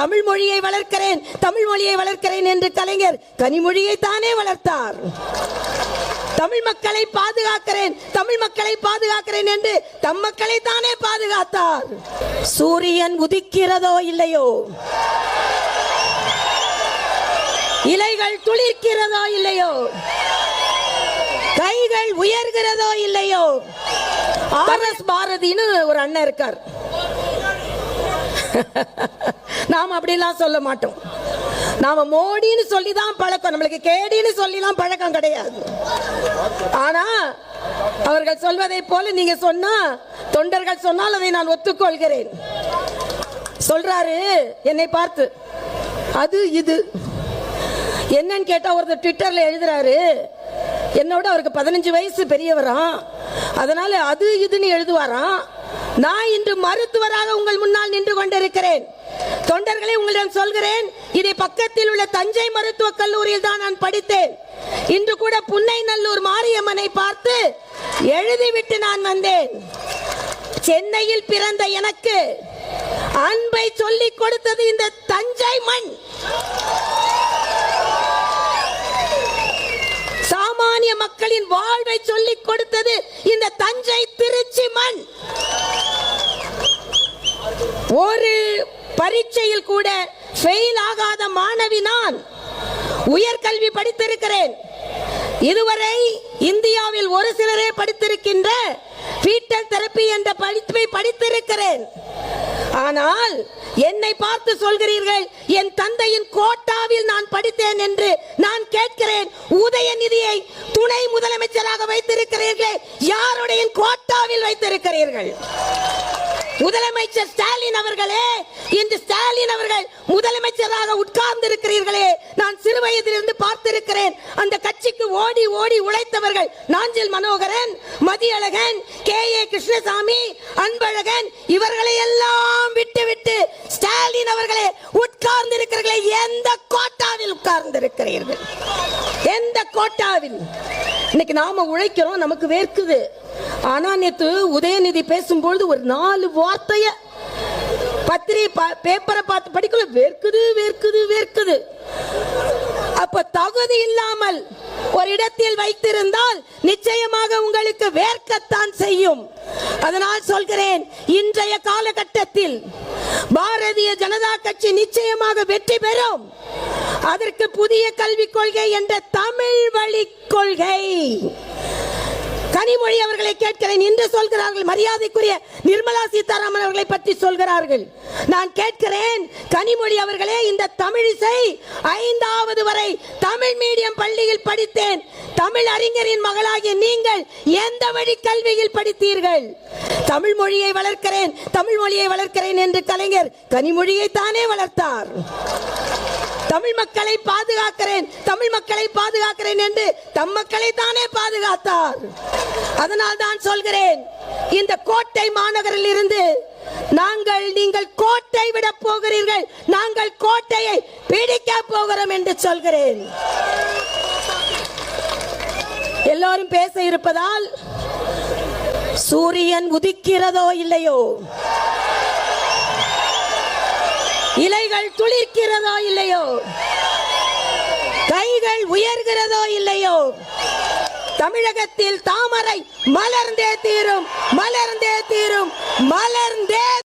தமிழ் மொழியை வளர்க்கிறேன் தமிழ் மொழியை வளர்க்கிறேன் என்று கலைஞர் கனிமொழியை தானே வளர்த்தார். தமிழ் மக்களை பாதுகாக்கிறேன் தமிழ் மக்களை பாதுகாக்கிறேன் என்று தம் மக்களை தானே பாதுகாத்தார். சூரியன் உதிக்கிறதோ இல்லையோ? இலைகள் துளிர்க்கிறதோ இல்லையோ? கைகள் உயர்கிறதோ இல்லையோ? ஆர் எஸ் பாரதின்னு ஒரு அண்ணன் இருக்கார். நாம் அப்படிலாம் சொல்ல மாட்டோம். நாம மோடின்னு சொல்லி தான் பழக்கம். நம்மளுக்கு கேடின்னு சொல்லிலாம் பழக்கம் கிடையாது. ஆனா அவர்கள் சொல்வதை போல நீங்க சொன்னா தொண்டர்கள் சொன்னால் அதை நான் ஒத்துக்கொள்கிறேன். சொல்றாரு என்னை பார்த்து. அது இது. என்னன்னு கேட்டா ஒருத்தர் ட்விட்டர்ல எழுதுறாரு என்னோட அவருக்கு பதினஞ்சு வயசு பெரியவராம் அதனால அது இதுன்னு எழுதுவாராம். நான் இன்று மருத்துவராக உங்கள் முன்னால் நின்று கொண்டிருக்கிறேன். தொண்டர்களை உங்களிடம் சொல்கிறேன் இதை பக்கத்தில் உள்ள தஞ்சை மருத்துவக் கல்லூரியில் தான் நான் படித்தேன். இன்று கூட புன்னை நல்லூர் மாரியம்மனை பார்த்து எழுதிவிட்டு நான் வந்தேன். சென்னையில் பிறந்த எனக்கு அன்பை சொல்லிக் கொடுத்தது இந்த தஞ்சை மண். சாமானிய மக்களின் வாழ்வை சொல்லிக் கொடுத்தது இந்த தஞ்சை திருச்சி மண். ஒரு பரீட்சையில் கூட ஃபெயில் ஆகாத மாணவி நான் உயர்கல்வி படித்திருக்கிறேன். இதுவரை இந்தியாவில் ஒரு சிலரே படித்திருக்கின்ற ஃபீட்டல் தெரப்பி என்ற படிப்பை படித்திருக்கிறேன். ஆனால் என்னை பார்த்து சொல்கிறீர்கள் என் தந்தையின் கோட்டாவில் நான் படித்தேன் என்று நான் கேட்கிறேன். உதயநிதியை துணை முதலமைச்சராக வைத்திருக்கிறீர்களே? யாருடைய கோட்டாவில் வைத்திருக்கிறீர்கள்? முதலமைச்சர் ஸ்டாலின் அவர்களே இன்று ஸ்டாலின் அவர்கள் முதலமைச்சராக உட்கார்ந்து இருக்கிறீர்களே நான் சிறு வயதிலிருந்து பார்த்திருக்கிறேன். அந்த கட்சிக்கு ஓடி ஓடி உழைத்தவர்கள் நாஞ்சில் மனோகரன் மதியழகன் கே. ஏ. கிருஷ்ணசாமி அன்பழகன் இவர்களை எல்லாம் விட்டு விட்டு ஸ்டாலின் அவர்களே உட்கார்ந்து இருக்கிறீர்களே எந்த கோட்டாவில் உட்கார்ந்து இருக்கிறீர்கள் எந்த கோட்டாவில் இன்னைக்கு நாம உழைக்கிறோம் நமக்கு வேர்க்குது. ஆனா நேத்து உதயநிதி பேசும்பொழுது ஒரு நாலு வார்த்தைய பத்திரி பேப்பரை பார்த்து படிக்கல வேர்க்குது வேர்க்குது வேர்க்குது. அப்ப தகுதி இல்லாமல் ஒரு இடத்தில் வைத்திருந்தால் நிச்சயமாக உங்களுக்கு வேர்க்கத்தான் செய்யும். அதனால் சொல்கிறேன் இன்றைய காலகட்டத்தில் பாரதிய ஜனதா கட்சி நிச்சயமாக வெற்றி பெறும். அதற்கு புதிய கல்விக் கொள்கை என்ற தமிழ் வழி கொள்கை. கனிமொழி அவர்களை கேட்கிறேன். என்று சொல்கிறார்கள். மரியாதைக்குரிய நிர்மலா சீதாராமன் அவர்களை பற்றி சொல்கிறார்கள். நான் கேட்கிறேன் கனிமொழி அவர்களே இந்த தமிழிசை ஐந்தாவது வரை தமிழ் மீடியம் பள்ளியில் படித்தேன். தமிழ் அறிஞரின் மகளாகிய நீங்கள் எந்த வழி கல்வியில் படித்தீர்கள்? தமிழ் மொழியை வளர்க்கிறேன் தமிழ் மொழியை வளர்க்கிறேன் என்று கலைஞர் கனிமொழியை தானே வளர்த்தார். தமிழ் மக்களை பாதுகாக்கிறேன் தமிழ் மக்களை பாதுகாக்கிறேன் என்று தம் மக்களை தானே பாதுகாத்தார். அதனால் தான் சொல்கிறேன் இந்த கோட்டை மாநகரில் இருந்து நாங்கள் நீங்கள் கோட்டை விட போகிறீர்கள் நாங்கள் கோட்டையை பிடிக்க போகிறோம் என்று சொல்கிறேன். எல்லோரும் பேச இருப்பதால் சூரியன் உதிக்கிறதோ இல்லையோ? கைகள் துளிர்க்கிறதோ இல்லையோ? கைகள் உயர்கிறதோ இல்லையோ? தமிழகத்தில் தாமரை மலர்ந்தே தீரும் மலர்ந்தே தீரும் மலர்ந்தே